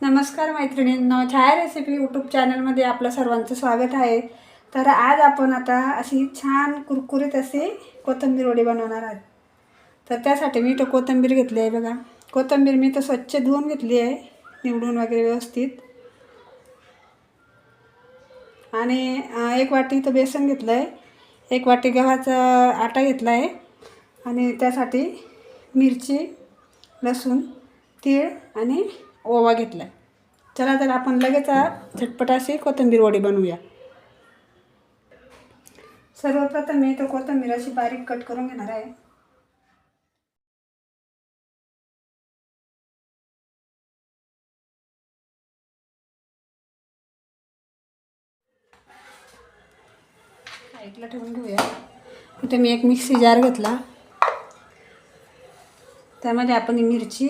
नमस्कार मैत्रिणींनो छाया recipe YouTube चॅनलमध्ये आपलं सर्वांचं स्वागत आहे. तर आज आपण आता अशी छान कुरकुरीत अशी कोथिंबीर वडी बनवणार आहोत. तर त्यासाठी मी तो कोथिंबीर घेतली आहे बघा. कोथिंबीर मी तर स्वच्छ धुवून घेतली आहे निवडून वगैरे व्यवस्थित. आणि एक वाटी तर बेसन घेतलं आहे एक वाटी गव्हाचा आटा घेतला आहे आणि त्यासाठी मिरची लसूण तीळ आणि ओवा घेतला. आहे चला तर आपण लगेच झटपट अशी कोथिंबीर वडी बनवूया. सर्वप्रथम मी तो कोथिंबीर अशी बारीक कट करून घेणार आहे. साईडला ठेवून घेऊया. इथे मी एक मिक्सी जार घेतला. त्यामध्ये आपण मिरची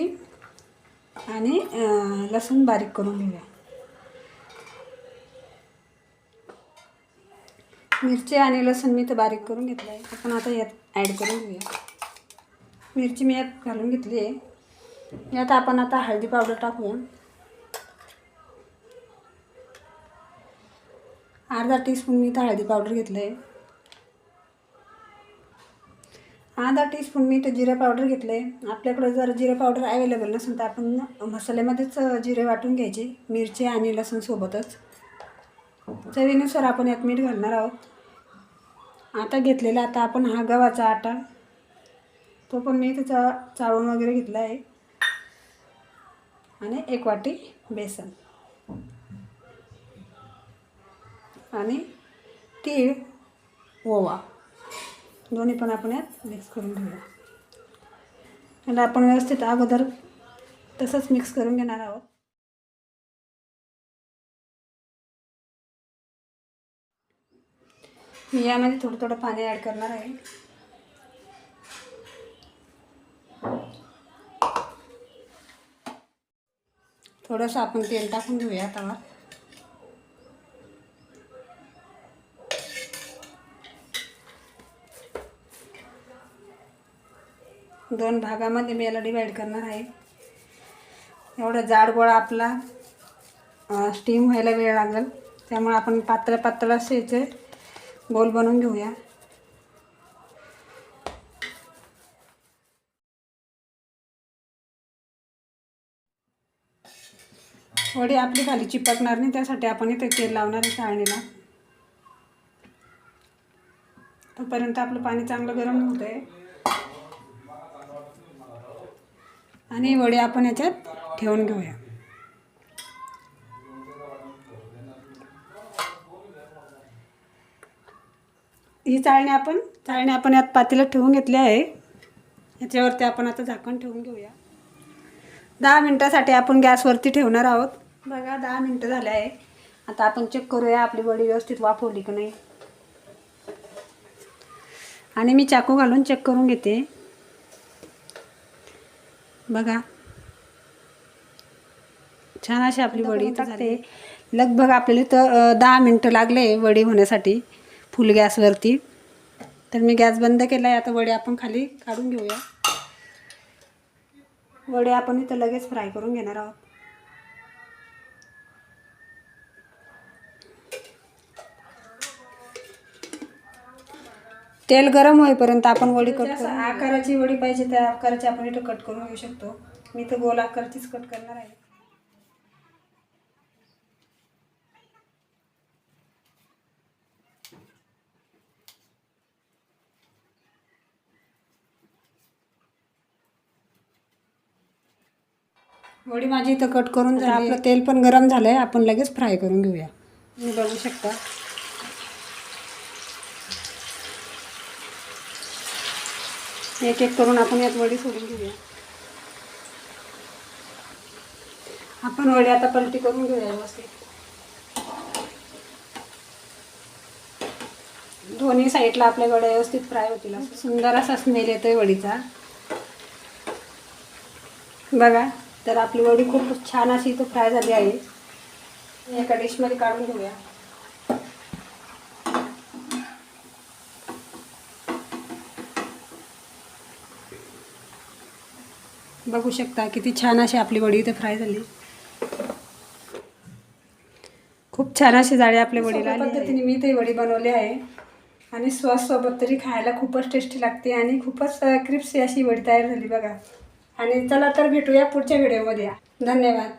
आणि लसूण बारीक करून घेऊया. मिरची आणि लसूण मी तर बारीक करून घेतलं आहे आपण आता यात ॲड करून घेऊया. मिरची मी यात घालून घेतली आहे. यात आपण आता हळदी पावडर टाकूया. अर्धा टीस्पून मी तर हळदी पावडर घेतलं आहे अर्धा टीस्पून मी तर जिरे पावडर घेतले. आपल्याकडं जर जिरे पावडर अवेलेबल नसेल तर आपण मसाल्यामध्येच जिरे वाटून घ्यायचे. मिरची आणि लसूण सोबतच. चवीनुसार आपण यात मीठ घालणार आहोत. आता घेतलेला आता आपण हा गव्हाचा आटा. तो पण मी त्याचा चाळून वगैरे घेतला आहे. आणि एक वाटी बेसन. आणि तीळ ओवा. दोन्ही पण आपण यात मिक्स करून घेऊया. आणि आपण व्यवस्थित अगोदर तसंच मिक्स करून घेणार आहोत. मी यामध्ये थोडं थोडं पाणी ॲड करणार आहे. थोडंसं आपण तेल टाकून घेऊया तवा दोन भागामध्ये मी याला डिवाईड करणार आहे. एवढा जाड गोळा आपला स्टीम व्हायला वेळ लागेल. त्यामुळे आपण पातळ पातळ असे याचे गोल बनवून घेऊया. वडी आपली खाली चिपकणार नाही त्यासाठी आपण इथे तेल लावणार आहे चाळणीला तोपर्यंत आपलं पाणी चांगलं गरम होतं आहे आणि वडी आपण याच्यात ठेवून घेऊया. ही चाळणी आपण चाळणी आपण यात पातेल्यात ठेवून घेतली आहे. याच्यावरती आपण आता झाकण ठेवून घेऊया. दहा मिनटासाठी आपण गॅसवरती ठेवणार आहोत. बघा दहा मिनटं झाले आहे. आता आपण चेक करूया आपली वडी व्यवस्थित वाफवली की नाही. आणि मी चाकू घालून चेक करून घेते. बघा. छान अशी आपली वडी टाकते. लगभग आपल्याला इथं दहा मिनटं लागले वडी होण्यासाठी फुल गॅसवरती. तर मी गॅस बंद केला आहे आता वडी आपण खाली काढून घेऊया. वडे आपण इथं लगेच फ्राय करून घेणार आहोत. तेल गरम होईपर्यंत आपण वडी कट करू आकाराची वडी पाहिजे त्या आकाराची आपण इथं कट करून घेऊ शकतो. मी तर गोल आकाराचीच कट करणार आहे. वडी माझी इथं कट करून झाली. आपलं तेल पण गरम झालं आहे आपण लगेच फ्राय करून घेऊया. तुम्ही बघू शकता. एक एक करून आपण यात वडी सोडून घेऊया. आपण वडी आता पलटी करून घेऊया व्यवस्थित. दोन्ही साईडला आपल्या वड्या व्यवस्थित फ्राय होतील. असं सुंदर असा स्मेल येतोय वडीचा. बघा तर आपली वडी खूप छान अशी इथं फ्राय झाली आहे. एका डिशमध्ये काढून घेऊया. बघू शकता किती छान अशी आपली वडी इथे फ्राय झाली. खूप छान अशी जाळे आपल्या वडीला पद्धतीने मी ते वडी बनवली आहे. आणि सॉससोबत तरी खायला खूपच टेस्टी लागते आणि खूपच क्रिप्सी अशी वडी तयार झाली बघा. आणि चला तर भेटूया पुढच्या व्हिडिओमध्ये धन्यवाद.